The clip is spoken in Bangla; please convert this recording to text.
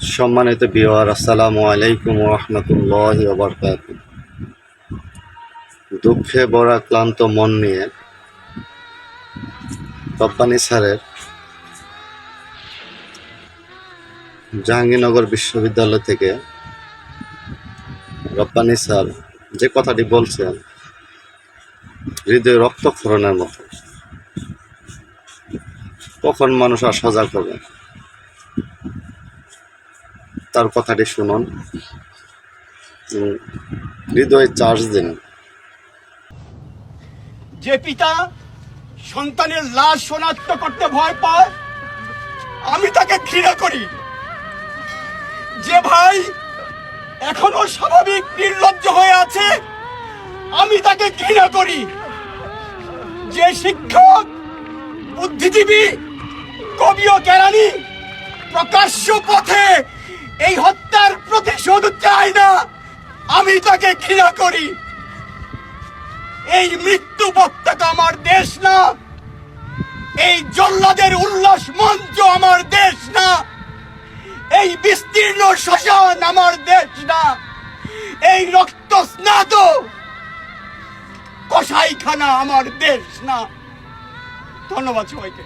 সম্মানিত বিহার আসসালামু আলাইকুম রহমতুল্লাহ বরকাত দুঃখে বড়া ক্লান্ত মন নিয়ে রব্বানি স্যারের জাহাঙ্গীরনগর বিশ্ববিদ্যালয় থেকে রব্বানি স্যার যে কথাটি বলছেন, হৃদয় রক্তক্ষরণের মতো। কখন মানুষ আর সজাগ হবে? তার কথাটি শুনুন। হৃদয়ে চার্জ দিন। যে পিতা সন্তানের লাশ শনাক্ত করতে ভয় পায়, আমি তাকে ঘৃণা করি। যে ভাই এখনও স্বাভাবিক নির্লজ্জ হয়ে আছে, আমি তাকে ঘৃণা করি। যে শিক্ষক, বুদ্ধিজীবী, কবি ও কেরানি প্রকাশ্য পথে এই হত্যার প্রতিশোধ চাই না। আমি তাকে ঘৃণা করি। এই মৃত্যু পতাকা আমার দেশ না। এই জল্লাদের উল্লাস মঞ্চ আমার দেশ না। এই বিস্তীর্ণ শ্মশান আমার দেশ না। এই রক্ত স্নাত কসাইখানা আমার দেশ না। ধন্যবাদ সবাইকে।